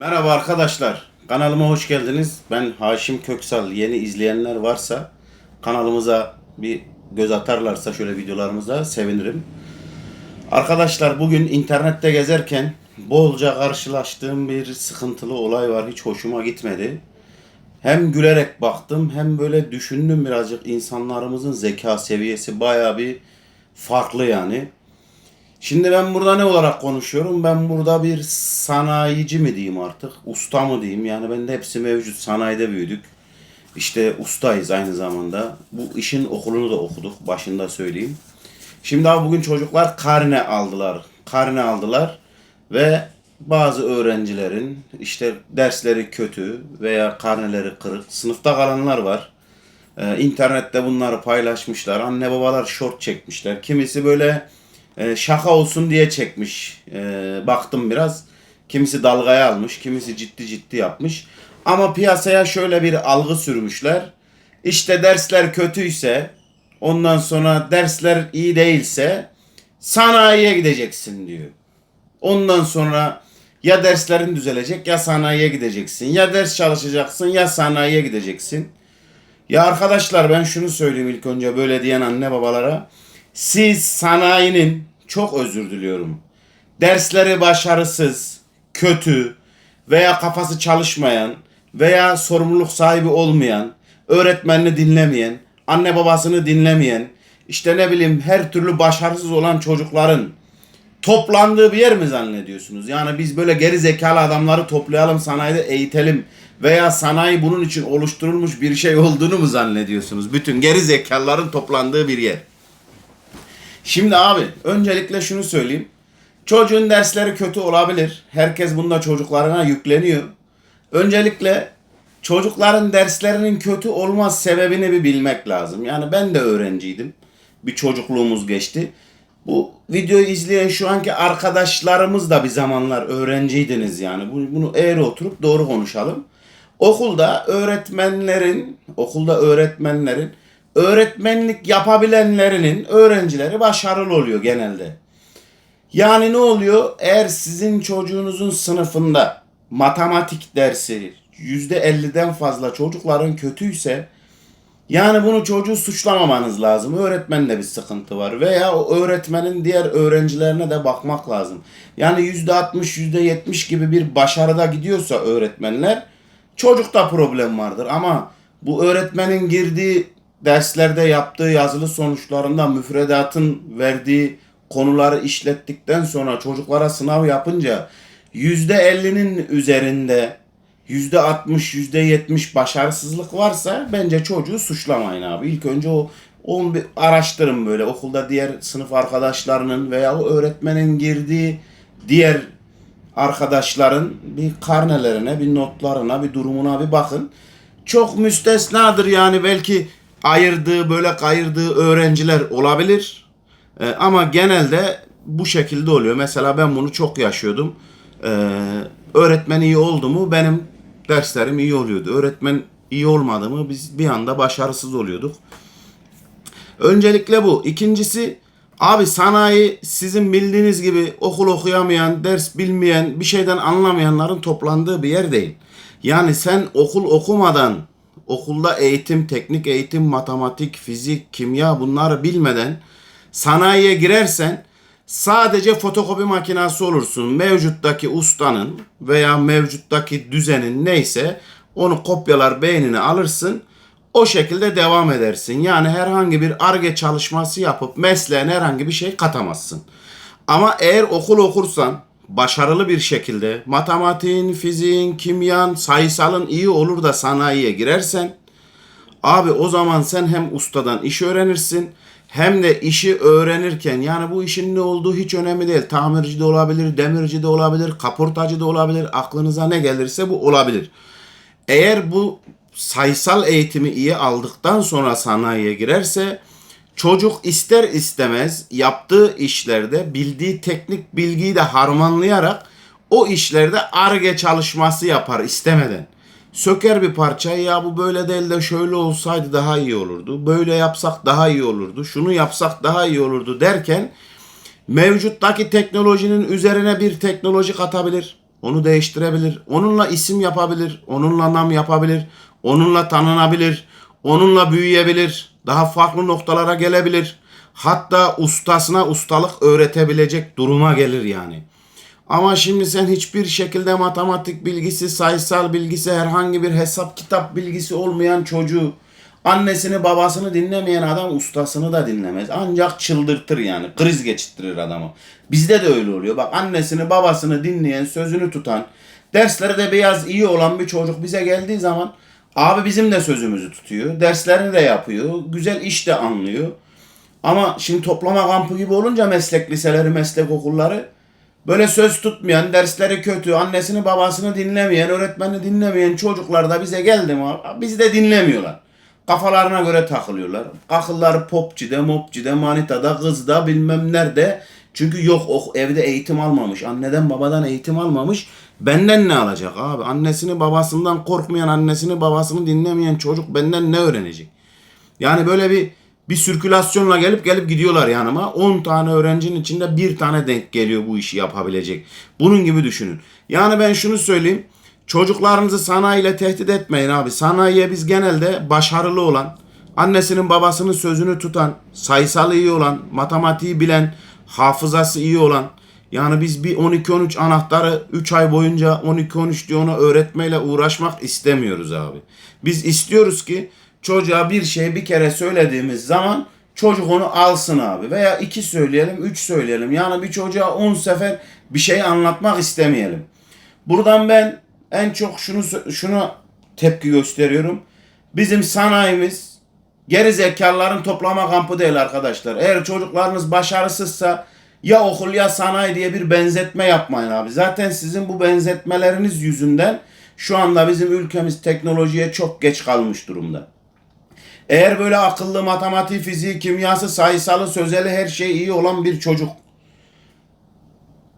Merhaba arkadaşlar. Kanalıma hoş geldiniz. Ben Haşim Köksal. Yeni izleyenler varsa kanalımıza bir göz atarlarsa şöyle videolarımıza sevinirim. Arkadaşlar bugün internette gezerken bolca karşılaştığım bir sıkıntılı olay var. Hiç hoşuma gitmedi. Hem gülerek baktım hem böyle düşündüm birazcık insanlarımızın zeka seviyesi baya bir farklı yani. Şimdi ben burada ne olarak konuşuyorum? Ben burada bir sanayici mi diyeyim artık? Usta mı diyeyim? Yani bende hepsi mevcut. Sanayide büyüdük. İşte ustayız aynı zamanda. Bu işin okulunu da okuduk. Başında söyleyeyim. Şimdi abi bugün çocuklar karne aldılar. Karne aldılar ve bazı öğrencilerin işte dersleri kötü veya karneleri kırık. Sınıfta kalanlar var. Ee, internette bunları paylaşmışlar. Anne babalar short çekmişler. Kimisi böyle e, şaka olsun diye çekmiş. E, baktım biraz. Kimisi dalgaya almış, kimisi ciddi ciddi yapmış. Ama piyasaya şöyle bir algı sürmüşler. İşte dersler kötüyse, ondan sonra dersler iyi değilse sanayiye gideceksin diyor. Ondan sonra ya derslerin düzelecek ya sanayiye gideceksin. Ya ders çalışacaksın ya sanayiye gideceksin. Ya arkadaşlar ben şunu söyleyeyim ilk önce böyle diyen anne babalara. Siz sanayinin çok özür diliyorum. Dersleri başarısız, kötü veya kafası çalışmayan veya sorumluluk sahibi olmayan, öğretmenini dinlemeyen, anne babasını dinlemeyen, işte ne bileyim her türlü başarısız olan çocukların toplandığı bir yer mi zannediyorsunuz? Yani biz böyle geri zekalı adamları toplayalım sanayide eğitelim veya sanayi bunun için oluşturulmuş bir şey olduğunu mu zannediyorsunuz? Bütün geri zekalıların toplandığı bir yer. Şimdi abi öncelikle şunu söyleyeyim. Çocuğun dersleri kötü olabilir. Herkes bunda çocuklarına yükleniyor. Öncelikle çocukların derslerinin kötü olmaz sebebini bir bilmek lazım. Yani ben de öğrenciydim. Bir çocukluğumuz geçti. Bu videoyu izleyen şu anki arkadaşlarımız da bir zamanlar öğrenciydiniz yani. Bu- Bunu eğri oturup doğru konuşalım. Okulda öğretmenlerin, okulda öğretmenlerin öğretmenlik yapabilenlerinin öğrencileri başarılı oluyor genelde. Yani ne oluyor? Eğer sizin çocuğunuzun sınıfında matematik dersi %50'den fazla çocukların kötüyse yani bunu çocuğu suçlamamanız lazım. Öğretmenle bir sıkıntı var. Veya o öğretmenin diğer öğrencilerine de bakmak lazım. Yani %60, %70 gibi bir başarıda gidiyorsa öğretmenler çocukta problem vardır. Ama bu öğretmenin girdiği derslerde yaptığı yazılı sonuçlarında müfredatın verdiği konuları işlettikten sonra çocuklara sınav yapınca %50'nin üzerinde %60, %70 başarısızlık varsa bence çocuğu suçlamayın abi. İlk önce o onu bir araştırın böyle okulda diğer sınıf arkadaşlarının veya o öğretmenin girdiği diğer arkadaşların bir karnelerine, bir notlarına, bir durumuna bir bakın. Çok müstesnadır yani belki ayırdığı böyle kayırdığı öğrenciler olabilir. Ee, ama genelde bu şekilde oluyor. Mesela ben bunu çok yaşıyordum. Ee, öğretmen iyi oldu mu benim derslerim iyi oluyordu. Öğretmen iyi olmadı mı biz bir anda başarısız oluyorduk. Öncelikle bu. İkincisi abi sanayi sizin bildiğiniz gibi okul okuyamayan, ders bilmeyen, bir şeyden anlamayanların toplandığı bir yer değil. Yani sen okul okumadan okulda eğitim, teknik eğitim, matematik, fizik, kimya bunları bilmeden sanayiye girersen sadece fotokopi makinesi olursun. Mevcuttaki ustanın veya mevcuttaki düzenin neyse onu kopyalar beynine alırsın. O şekilde devam edersin. Yani herhangi bir arge çalışması yapıp mesleğine herhangi bir şey katamazsın. Ama eğer okul okursan başarılı bir şekilde matematiğin, fiziğin, kimyan, sayısalın iyi olur da sanayiye girersen Abi o zaman sen hem ustadan iş öğrenirsin hem de işi öğrenirken yani bu işin ne olduğu hiç önemli değil. Tamirci de olabilir, demirci de olabilir, kaportacı da olabilir. Aklınıza ne gelirse bu olabilir. Eğer bu sayısal eğitimi iyi aldıktan sonra sanayiye girerse çocuk ister istemez yaptığı işlerde bildiği teknik bilgiyi de harmanlayarak o işlerde arge çalışması yapar istemeden söker bir parçayı ya bu böyle değil de şöyle olsaydı daha iyi olurdu. Böyle yapsak daha iyi olurdu. Şunu yapsak daha iyi olurdu derken mevcuttaki teknolojinin üzerine bir teknoloji katabilir. Onu değiştirebilir. Onunla isim yapabilir. Onunla nam yapabilir. Onunla tanınabilir. Onunla büyüyebilir. Daha farklı noktalara gelebilir. Hatta ustasına ustalık öğretebilecek duruma gelir yani. Ama şimdi sen hiçbir şekilde matematik bilgisi, sayısal bilgisi, herhangi bir hesap kitap bilgisi olmayan çocuğu, annesini babasını dinlemeyen adam ustasını da dinlemez. Ancak çıldırtır yani. Kriz geçirttirir adamı. Bizde de öyle oluyor. Bak annesini babasını dinleyen, sözünü tutan, dersleri de biraz iyi olan bir çocuk bize geldiği zaman abi bizim de sözümüzü tutuyor. Derslerini de yapıyor. Güzel iş de anlıyor. Ama şimdi toplama kampı gibi olunca meslek liseleri, meslek okulları böyle söz tutmayan, dersleri kötü, annesini babasını dinlemeyen, öğretmenini dinlemeyen çocuklar da bize geldi mi? Bizi de dinlemiyorlar. Kafalarına göre takılıyorlar. Akılları popçide, mopçide, manitada, kızda bilmem nerede. Çünkü yok o evde eğitim almamış. Anneden babadan eğitim almamış. Benden ne alacak abi? Annesini babasından korkmayan, annesini babasını dinlemeyen çocuk benden ne öğrenecek? Yani böyle bir bir sirkülasyonla gelip gelip gidiyorlar yanıma. 10 tane öğrencinin içinde bir tane denk geliyor bu işi yapabilecek. Bunun gibi düşünün. Yani ben şunu söyleyeyim. Çocuklarınızı sanayiyle tehdit etmeyin abi. Sanayiye biz genelde başarılı olan, annesinin babasının sözünü tutan, sayısalı iyi olan, matematiği bilen, hafızası iyi olan, yani biz bir 12-13 anahtarı 3 ay boyunca 12-13 diye ona öğretmeyle uğraşmak istemiyoruz abi. Biz istiyoruz ki çocuğa bir şey bir kere söylediğimiz zaman çocuk onu alsın abi. Veya iki söyleyelim, üç söyleyelim. Yani bir çocuğa 10 sefer bir şey anlatmak istemeyelim. Buradan ben en çok şunu şunu tepki gösteriyorum. Bizim sanayimiz geri zekalıların toplama kampı değil arkadaşlar. Eğer çocuklarınız başarısızsa ya okul ya sanayi diye bir benzetme yapmayın abi. Zaten sizin bu benzetmeleriniz yüzünden şu anda bizim ülkemiz teknolojiye çok geç kalmış durumda. Eğer böyle akıllı matematik, fiziği, kimyası, sayısalı, sözeli her şey iyi olan bir çocuk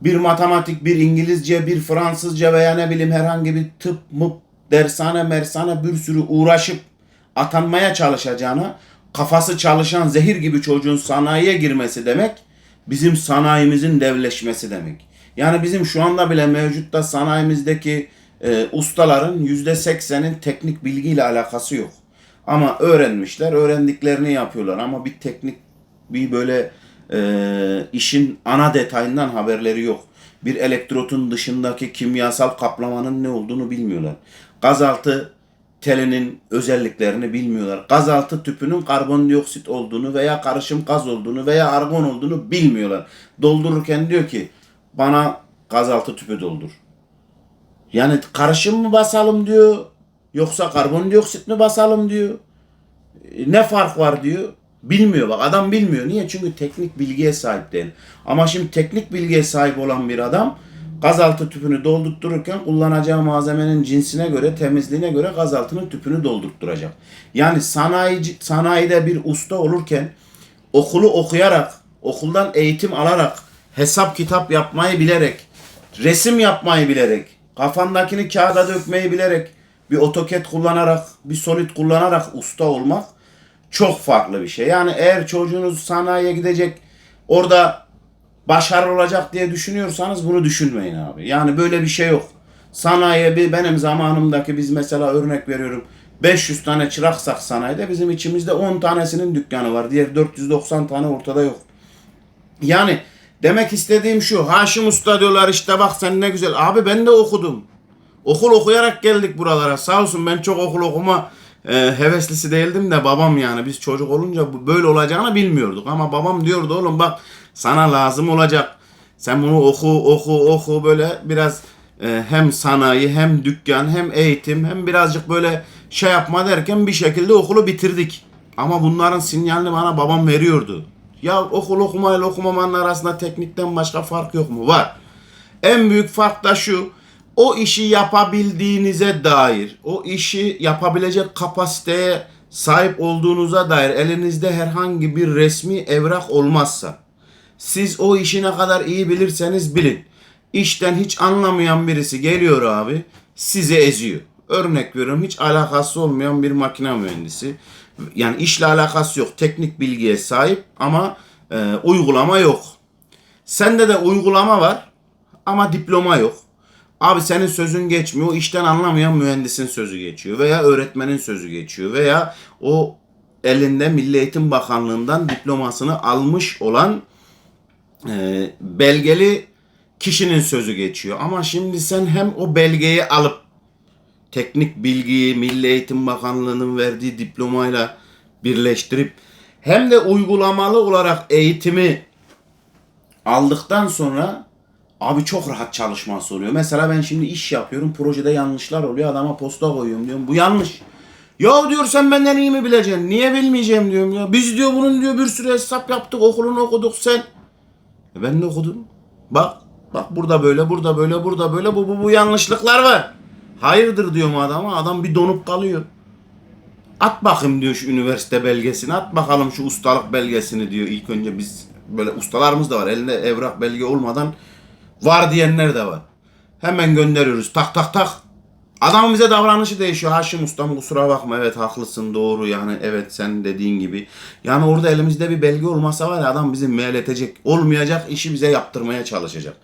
bir matematik, bir İngilizce, bir Fransızca veya ne bileyim herhangi bir tıp, mıp, dershane, mersane bir sürü uğraşıp atanmaya çalışacağına kafası çalışan zehir gibi çocuğun sanayiye girmesi demek bizim sanayimizin devleşmesi demek. Yani bizim şu anda bile mevcutta sanayimizdeki e, ustaların yüzde seksenin teknik bilgiyle alakası yok. Ama öğrenmişler, öğrendiklerini yapıyorlar ama bir teknik bir böyle e, işin ana detayından haberleri yok. Bir elektrotun dışındaki kimyasal kaplamanın ne olduğunu bilmiyorlar. Gazaltı telinin özelliklerini bilmiyorlar. Gazaltı tüpünün karbondioksit olduğunu veya karışım gaz olduğunu veya argon olduğunu bilmiyorlar. Doldururken diyor ki bana gazaltı tüpü doldur. Yani karışım mı basalım diyor yoksa karbondioksit mi basalım diyor. E, Ne fark var diyor. Bilmiyor bak adam bilmiyor. Niye? Çünkü teknik bilgiye sahip değil. Ama şimdi teknik bilgiye sahip olan bir adam gazaltı tüpünü doldurttururken kullanacağı malzemenin cinsine göre, temizliğine göre gazaltının tüpünü doldurtturacak. Yani sanayici, sanayide bir usta olurken okulu okuyarak, okuldan eğitim alarak, hesap kitap yapmayı bilerek, resim yapmayı bilerek, kafandakini kağıda dökmeyi bilerek, bir AutoCAD kullanarak, bir Solid kullanarak usta olmak çok farklı bir şey. Yani eğer çocuğunuz sanayiye gidecek, orada başarılı olacak diye düşünüyorsanız bunu düşünmeyin abi. Yani böyle bir şey yok. Sanayiye bir benim zamanımdaki biz mesela örnek veriyorum 500 tane çıraksak sanayide bizim içimizde 10 tanesinin dükkanı var. Diğer 490 tane ortada yok. Yani demek istediğim şu. Haşim Usta diyorlar işte bak sen ne güzel. Abi ben de okudum. Okul okuyarak geldik buralara. Sağ olsun ben çok okul okuma e, heveslisi değildim de babam yani biz çocuk olunca böyle olacağını bilmiyorduk. Ama babam diyordu oğlum bak sana lazım olacak. Sen bunu oku oku oku böyle biraz e, hem sanayi hem dükkan hem eğitim hem birazcık böyle şey yapma derken bir şekilde okulu bitirdik. Ama bunların sinyalini bana babam veriyordu. Ya okul okumayla okumamanın arasında teknikten başka fark yok mu? Var. En büyük fark da şu. O işi yapabildiğinize dair, o işi yapabilecek kapasiteye sahip olduğunuza dair elinizde herhangi bir resmi evrak olmazsa, siz o işi ne kadar iyi bilirseniz bilin. İşten hiç anlamayan birisi geliyor abi, sizi eziyor. Örnek veriyorum hiç alakası olmayan bir makine mühendisi. Yani işle alakası yok. Teknik bilgiye sahip ama e, uygulama yok. Sende de uygulama var ama diploma yok. Abi senin sözün geçmiyor. O işten anlamayan mühendisin sözü geçiyor. Veya öğretmenin sözü geçiyor. Veya o elinde Milli Eğitim Bakanlığı'ndan diplomasını almış olan e, belgeli kişinin sözü geçiyor. Ama şimdi sen hem o belgeyi alıp teknik bilgiyi Milli Eğitim Bakanlığı'nın verdiği diplomayla birleştirip hem de uygulamalı olarak eğitimi aldıktan sonra abi çok rahat çalışması oluyor. Mesela ben şimdi iş yapıyorum. Projede yanlışlar oluyor. Adama posta koyuyorum diyorum. Bu yanlış. Ya diyor sen benden iyi mi bileceksin? Niye bilmeyeceğim diyorum ya. Biz diyor bunun diyor bir sürü hesap yaptık. Okulunu okuduk sen. E ben de okudum. Bak. Bak burada böyle, burada böyle, burada böyle. Bu, bu, bu yanlışlıklar var. Hayırdır diyorum adama. Adam bir donup kalıyor. At bakayım diyor şu üniversite belgesini. At bakalım şu ustalık belgesini diyor. İlk önce biz böyle ustalarımız da var. Elinde evrak belge olmadan var diyenler de var. Hemen gönderiyoruz. Tak tak tak. Adamın bize davranışı değişiyor. Haşim ustam kusura bakma evet haklısın doğru yani evet sen dediğin gibi. Yani orada elimizde bir belge olmasa var ya adam bizi meyletecek. Olmayacak işi bize yaptırmaya çalışacak.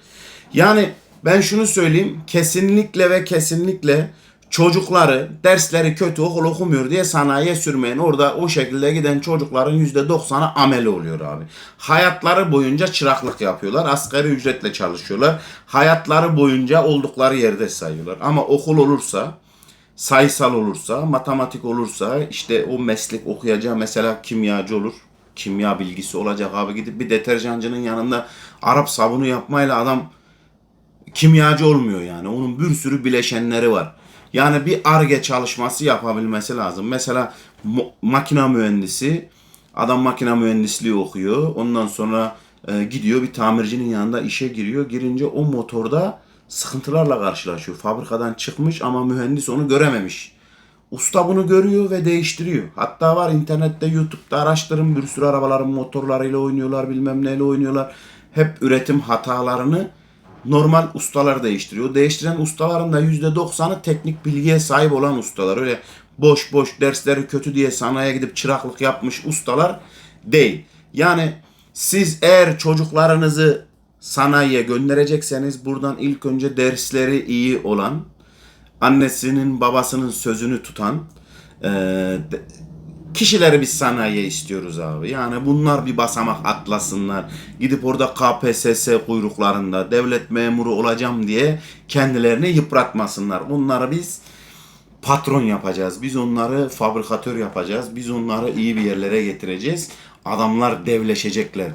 Yani ben şunu söyleyeyim kesinlikle ve kesinlikle çocukları dersleri kötü okul okumuyor diye sanayiye sürmeyin. Orada o şekilde giden çocukların %90'ı ameli oluyor abi. Hayatları boyunca çıraklık yapıyorlar. Asgari ücretle çalışıyorlar. Hayatları boyunca oldukları yerde sayıyorlar. Ama okul olursa sayısal olursa, matematik olursa işte o meslek okuyacağı mesela kimyacı olur. Kimya bilgisi olacak abi gidip bir deterjancının yanında Arap sabunu yapmayla adam kimyacı olmuyor yani. Onun bir sürü bileşenleri var. Yani bir arge çalışması yapabilmesi lazım. Mesela makina mühendisi adam makina mühendisliği okuyor. Ondan sonra e, gidiyor bir tamircinin yanında işe giriyor. Girince o motorda sıkıntılarla karşılaşıyor. Fabrikadan çıkmış ama mühendis onu görememiş. Usta bunu görüyor ve değiştiriyor. Hatta var internette YouTube'da araştırın bir sürü arabaların motorlarıyla oynuyorlar bilmem neyle oynuyorlar. Hep üretim hatalarını normal ustalar değiştiriyor. Değiştiren ustaların da %90'ı teknik bilgiye sahip olan ustalar. Öyle boş boş dersleri kötü diye sanayiye gidip çıraklık yapmış ustalar değil. Yani siz eğer çocuklarınızı sanayiye gönderecekseniz buradan ilk önce dersleri iyi olan, annesinin babasının sözünü tutan kişileri biz sanayiye istiyoruz abi. Yani bunlar bir basamak atlasınlar. Gidip orada KPSS kuyruklarında devlet memuru olacağım diye kendilerini yıpratmasınlar. Bunları biz patron yapacağız. Biz onları fabrikatör yapacağız. Biz onları iyi bir yerlere getireceğiz. Adamlar devleşecekler.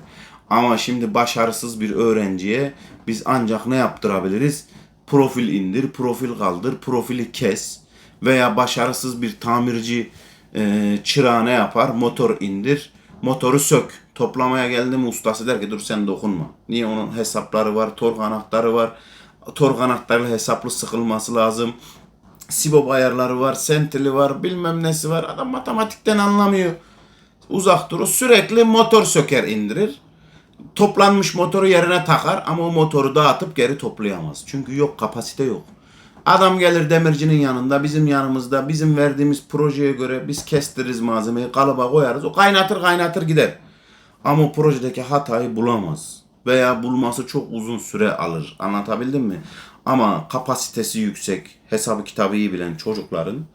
Ama şimdi başarısız bir öğrenciye biz ancak ne yaptırabiliriz? Profil indir, profil kaldır, profili kes. Veya başarısız bir tamirci e, çırağı ne yapar? Motor indir, motoru sök. Toplamaya geldi mi ustası der ki dur sen dokunma. Niye onun hesapları var, tork anahtarı var. Tork anahtarıyla hesaplı sıkılması lazım. Sibop ayarları var, sentili var, bilmem nesi var. Adam matematikten anlamıyor. Uzak durur. Sürekli motor söker indirir. Toplanmış motoru yerine takar ama o motoru dağıtıp geri toplayamaz. Çünkü yok kapasite yok. Adam gelir demircinin yanında bizim yanımızda bizim verdiğimiz projeye göre biz kestiririz malzemeyi kalıba koyarız. O kaynatır kaynatır gider. Ama o projedeki hatayı bulamaz. Veya bulması çok uzun süre alır. Anlatabildim mi? Ama kapasitesi yüksek, hesabı kitabı iyi bilen çocukların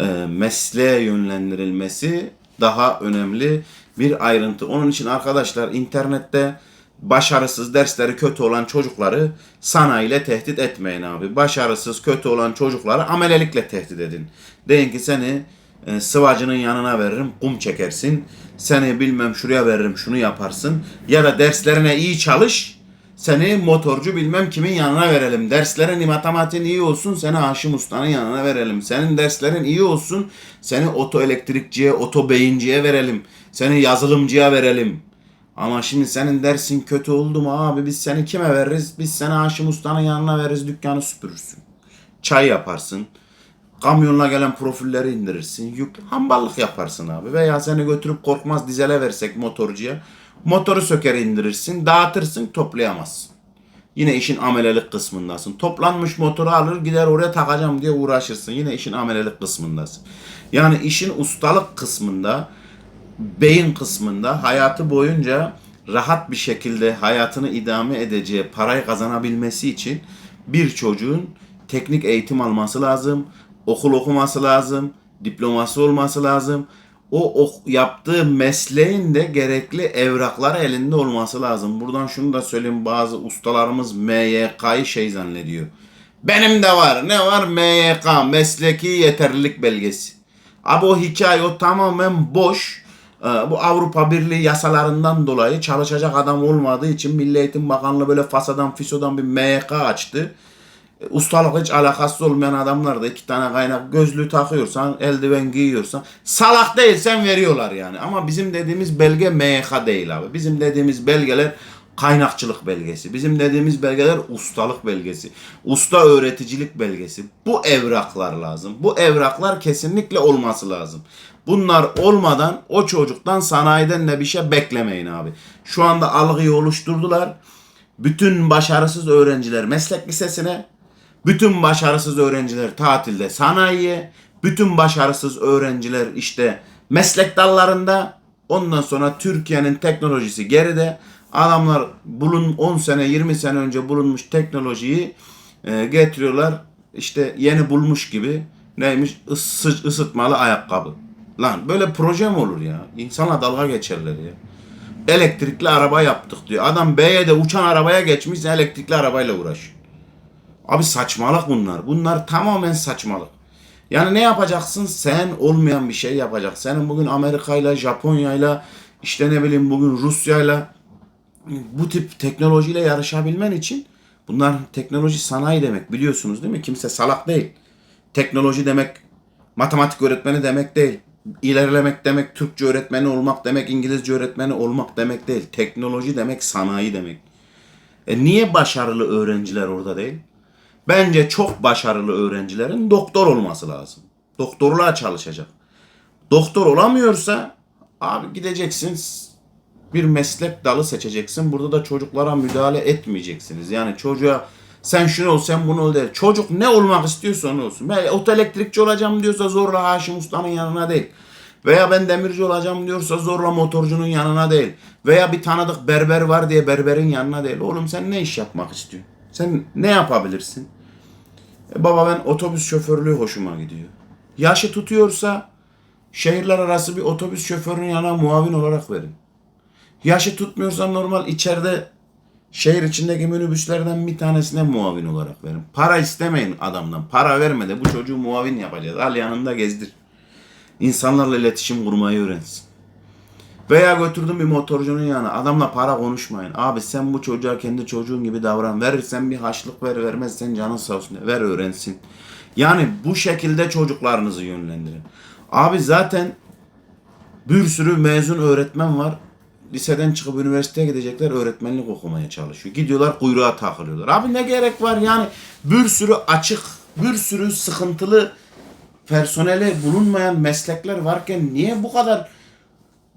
e, mesleğe yönlendirilmesi daha önemli bir ayrıntı. Onun için arkadaşlar internette başarısız, dersleri kötü olan çocukları sanayiyle tehdit etmeyin abi. Başarısız, kötü olan çocukları amelelikle tehdit edin. Deyin ki seni e, sıvacının yanına veririm, kum çekersin. Seni bilmem şuraya veririm, şunu yaparsın. Ya da derslerine iyi çalış, seni motorcu bilmem kimin yanına verelim. Derslerin matematiğin iyi olsun seni Haşim Usta'nın yanına verelim. Senin derslerin iyi olsun seni oto elektrikçiye, oto beyinciye verelim. Seni yazılımcıya verelim. Ama şimdi senin dersin kötü oldu mu abi biz seni kime veririz? Biz seni Haşim Usta'nın yanına veririz dükkanı süpürürsün. Çay yaparsın. Kamyonla gelen profilleri indirirsin. Yük, hamballık yaparsın abi. Veya seni götürüp korkmaz dizele versek motorcuya. Motoru söker indirirsin. Dağıtırsın toplayamazsın. Yine işin amelelik kısmındasın. Toplanmış motoru alır gider oraya takacağım diye uğraşırsın. Yine işin amelelik kısmındasın. Yani işin ustalık kısmında, beyin kısmında hayatı boyunca rahat bir şekilde hayatını idame edeceği, parayı kazanabilmesi için bir çocuğun teknik eğitim alması lazım. Okul okuması lazım. Diploması olması lazım. O ok- yaptığı mesleğin de gerekli evrakları elinde olması lazım. Buradan şunu da söyleyeyim. Bazı ustalarımız MYK'yı şey zannediyor. Benim de var. Ne var? MYK. Mesleki yeterlilik belgesi. Abi o hikaye o tamamen boş. Ee, Bu Avrupa Birliği yasalarından dolayı çalışacak adam olmadığı için Milli Eğitim Bakanlığı böyle fasadan fisodan bir MYK açtı. E, Ustalık hiç alakası olmayan adamlar da iki tane kaynak gözlüğü takıyorsan, eldiven giyiyorsan salak değilsen veriyorlar yani. Ama bizim dediğimiz belge MYK değil abi. Bizim dediğimiz belgeler kaynakçılık belgesi. Bizim dediğimiz belgeler ustalık belgesi. Usta öğreticilik belgesi. Bu evraklar lazım. Bu evraklar kesinlikle olması lazım. Bunlar olmadan o çocuktan sanayiden de bir şey beklemeyin abi. Şu anda algıyı oluşturdular. Bütün başarısız öğrenciler meslek lisesine, bütün başarısız öğrenciler tatilde sanayiye, bütün başarısız öğrenciler işte meslek dallarında. Ondan sonra Türkiye'nin teknolojisi geride. Adamlar bulun 10 sene 20 sene önce bulunmuş teknolojiyi e, getiriyorlar. İşte yeni bulmuş gibi neymiş Isı, ısıtmalı ayakkabı. Lan böyle proje mi olur ya? İnsana dalga geçerler ya. Elektrikli araba yaptık diyor. Adam B'ye de uçan arabaya geçmiş elektrikli arabayla uğraş. Abi saçmalık bunlar. Bunlar tamamen saçmalık. Yani ne yapacaksın? Sen olmayan bir şey yapacak. Senin bugün Amerika'yla, Japonya'yla, işte ne bileyim bugün Rusya'yla bu tip teknolojiyle yarışabilmen için bunlar teknoloji sanayi demek biliyorsunuz değil mi? Kimse salak değil. Teknoloji demek matematik öğretmeni demek değil. İlerlemek demek Türkçe öğretmeni olmak demek, İngilizce öğretmeni olmak demek değil. Teknoloji demek sanayi demek. E niye başarılı öğrenciler orada değil? Bence çok başarılı öğrencilerin doktor olması lazım. Doktorluğa çalışacak. Doktor olamıyorsa abi gideceksin bir meslek dalı seçeceksin. Burada da çocuklara müdahale etmeyeceksiniz. Yani çocuğa sen şunu ol sen bunu ol der. Çocuk ne olmak istiyorsa onu olsun. Ben otoelektrikçi olacağım diyorsa zorla Haşim Usta'nın yanına değil. Veya ben demirci olacağım diyorsa zorla motorcunun yanına değil. Veya bir tanıdık berber var diye berberin yanına değil. Oğlum sen ne iş yapmak istiyorsun? Sen ne yapabilirsin? E baba ben otobüs şoförlüğü hoşuma gidiyor. Yaşı tutuyorsa şehirler arası bir otobüs şoförünün yanına muavin olarak verin. Yaşı tutmuyorsa normal içeride şehir içindeki minibüslerden bir tanesine muavin olarak verin. Para istemeyin adamdan. Para verme de bu çocuğu muavin yapacağız. Al yanında gezdir. İnsanlarla iletişim kurmayı öğrensin. Veya götürdüm bir motorcunun yanına. Adamla para konuşmayın. Abi sen bu çocuğa kendi çocuğun gibi davran. Verirsen bir haçlık ver vermezsen canın sağ olsun. Ver öğrensin. Yani bu şekilde çocuklarınızı yönlendirin. Abi zaten bir sürü mezun öğretmen var. Liseden çıkıp üniversiteye gidecekler öğretmenlik okumaya çalışıyor. Gidiyorlar kuyruğa takılıyorlar. Abi ne gerek var yani bir sürü açık, bir sürü sıkıntılı personeli bulunmayan meslekler varken niye bu kadar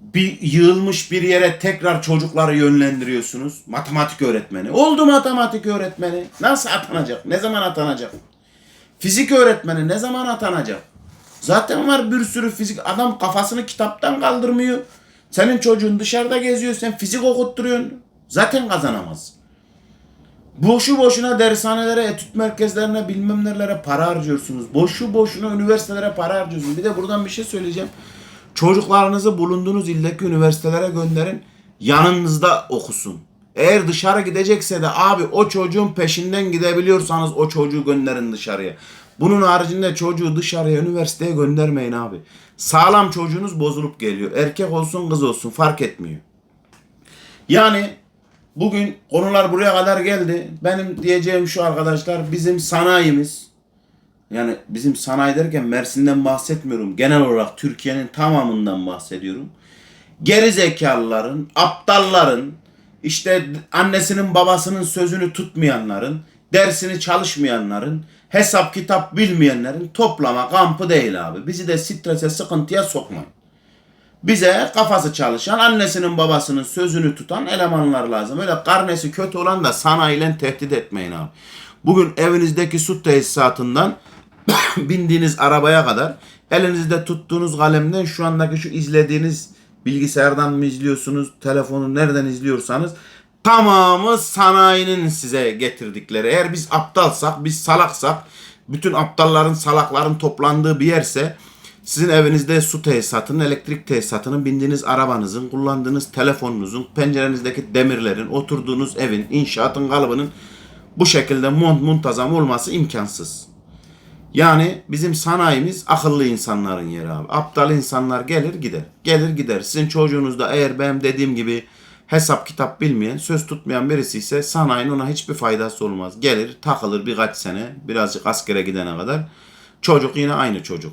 bir yığılmış bir yere tekrar çocukları yönlendiriyorsunuz? Matematik öğretmeni. Oldu matematik öğretmeni. Nasıl atanacak? Ne zaman atanacak? Fizik öğretmeni ne zaman atanacak? Zaten var bir sürü fizik. Adam kafasını kitaptan kaldırmıyor. Senin çocuğun dışarıda geziyor. Sen fizik okutturuyorsun. Zaten kazanamaz. Boşu boşuna dershanelere, etüt merkezlerine, bilmem nelere para harcıyorsunuz. Boşu boşuna üniversitelere para harcıyorsunuz. Bir de buradan bir şey söyleyeceğim. Çocuklarınızı bulunduğunuz ildeki üniversitelere gönderin. Yanınızda okusun. Eğer dışarı gidecekse de abi o çocuğun peşinden gidebiliyorsanız o çocuğu gönderin dışarıya. Bunun haricinde çocuğu dışarıya üniversiteye göndermeyin abi. Sağlam çocuğunuz bozulup geliyor. Erkek olsun kız olsun fark etmiyor. Yani bugün konular buraya kadar geldi. Benim diyeceğim şu arkadaşlar bizim sanayimiz yani bizim sanayi derken Mersin'den bahsetmiyorum. Genel olarak Türkiye'nin tamamından bahsediyorum. Geri zekalıların, aptalların, işte annesinin babasının sözünü tutmayanların, dersini çalışmayanların, hesap kitap bilmeyenlerin toplama kampı değil abi. Bizi de strese, sıkıntıya sokmayın. Bize kafası çalışan, annesinin babasının sözünü tutan elemanlar lazım. Öyle karnesi kötü olan da sanayiyle tehdit etmeyin abi. Bugün evinizdeki su tesisatından bindiğiniz arabaya kadar elinizde tuttuğunuz kalemden şu andaki şu izlediğiniz bilgisayardan mı izliyorsunuz, telefonu nereden izliyorsanız Tamamı sanayinin size getirdikleri. Eğer biz aptalsak, biz salaksak, bütün aptalların, salakların toplandığı bir yerse sizin evinizde su tesisatının, elektrik tesisatının, bindiğiniz arabanızın, kullandığınız telefonunuzun, pencerenizdeki demirlerin, oturduğunuz evin, inşaatın kalıbının bu şekilde mont muntazam olması imkansız. Yani bizim sanayimiz akıllı insanların yeri abi. Aptal insanlar gelir gider. Gelir gider. Sizin çocuğunuz da eğer benim dediğim gibi hesap kitap bilmeyen, söz tutmayan birisi ise sanayinin ona hiçbir faydası olmaz. Gelir takılır birkaç sene birazcık askere gidene kadar. Çocuk yine aynı çocuk.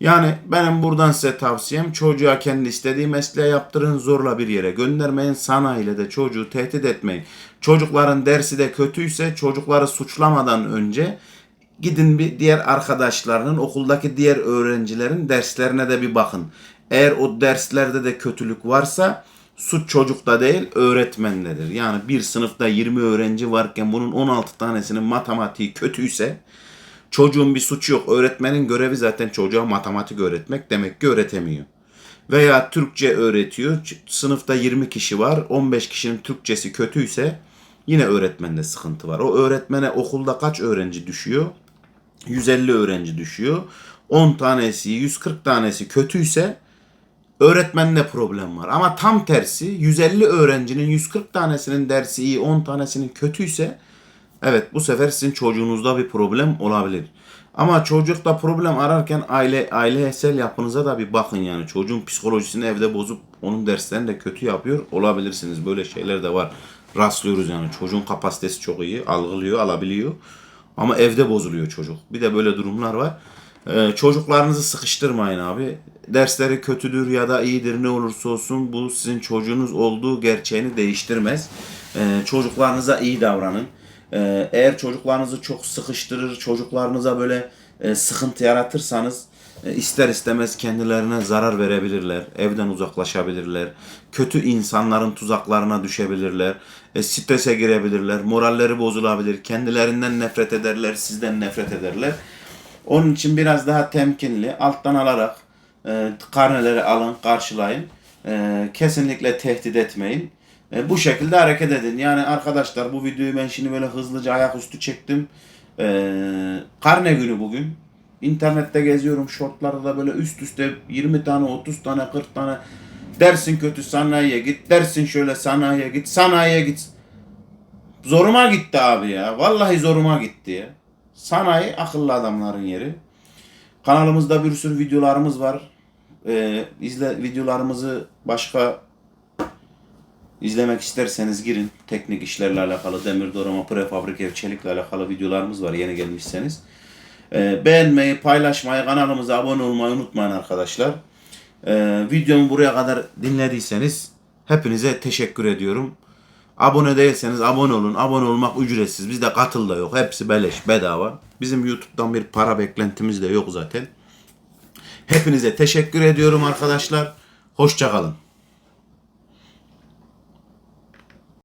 Yani benim buradan size tavsiyem çocuğa kendi istediği mesleği yaptırın zorla bir yere göndermeyin. Sanayiyle de çocuğu tehdit etmeyin. Çocukların dersi de kötüyse çocukları suçlamadan önce gidin bir diğer arkadaşlarının okuldaki diğer öğrencilerin derslerine de bir bakın. Eğer o derslerde de kötülük varsa suç çocukta değil öğretmendedir. Yani bir sınıfta 20 öğrenci varken bunun 16 tanesinin matematiği kötüyse çocuğun bir suçu yok. Öğretmenin görevi zaten çocuğa matematik öğretmek demek ki öğretemiyor. Veya Türkçe öğretiyor. Sınıfta 20 kişi var. 15 kişinin Türkçesi kötüyse yine öğretmende sıkıntı var. O öğretmene okulda kaç öğrenci düşüyor? 150 öğrenci düşüyor. 10 tanesi, 140 tanesi kötüyse öğretmenle problem var. Ama tam tersi 150 öğrencinin 140 tanesinin dersi iyi, 10 tanesinin kötüyse evet bu sefer sizin çocuğunuzda bir problem olabilir. Ama çocukta problem ararken aile ailesel yapınıza da bir bakın yani. Çocuğun psikolojisini evde bozup onun derslerini de kötü yapıyor olabilirsiniz. Böyle şeyler de var. Rastlıyoruz yani. Çocuğun kapasitesi çok iyi. Algılıyor, alabiliyor. Ama evde bozuluyor çocuk. Bir de böyle durumlar var. Ee, çocuklarınızı sıkıştırmayın abi. Dersleri kötüdür ya da iyidir ne olursa olsun bu sizin çocuğunuz olduğu gerçeğini değiştirmez. Ee, çocuklarınıza iyi davranın. Ee, eğer çocuklarınızı çok sıkıştırır, çocuklarınıza böyle e, sıkıntı yaratırsanız e, ister istemez kendilerine zarar verebilirler, evden uzaklaşabilirler, kötü insanların tuzaklarına düşebilirler, e, strese girebilirler, moralleri bozulabilir, kendilerinden nefret ederler, sizden nefret ederler. Onun için biraz daha temkinli, alttan alarak e, karneleri alın, karşılayın. E, kesinlikle tehdit etmeyin. E, bu şekilde hareket edin. Yani arkadaşlar bu videoyu ben şimdi böyle hızlıca ayaküstü çektim. E, karne günü bugün. İnternette geziyorum shortlarda da böyle üst üste 20 tane 30 tane 40 tane dersin kötü sanayiye git dersin şöyle sanayiye git sanayiye git zoruma gitti abi ya vallahi zoruma gitti ya sanayi akıllı adamların yeri kanalımızda bir sürü videolarımız var ee, izle videolarımızı başka İzlemek isterseniz girin. Teknik işlerle alakalı, demir doğrama, prefabrik ev, çelikle alakalı videolarımız var yeni gelmişseniz. Ee, beğenmeyi, paylaşmayı, kanalımıza abone olmayı unutmayın arkadaşlar. Ee, videomu buraya kadar dinlediyseniz hepinize teşekkür ediyorum. Abone değilseniz abone olun. Abone olmak ücretsiz. Bizde katıl da yok. Hepsi beleş, bedava. Bizim YouTube'dan bir para beklentimiz de yok zaten. Hepinize teşekkür ediyorum arkadaşlar. Hoşçakalın.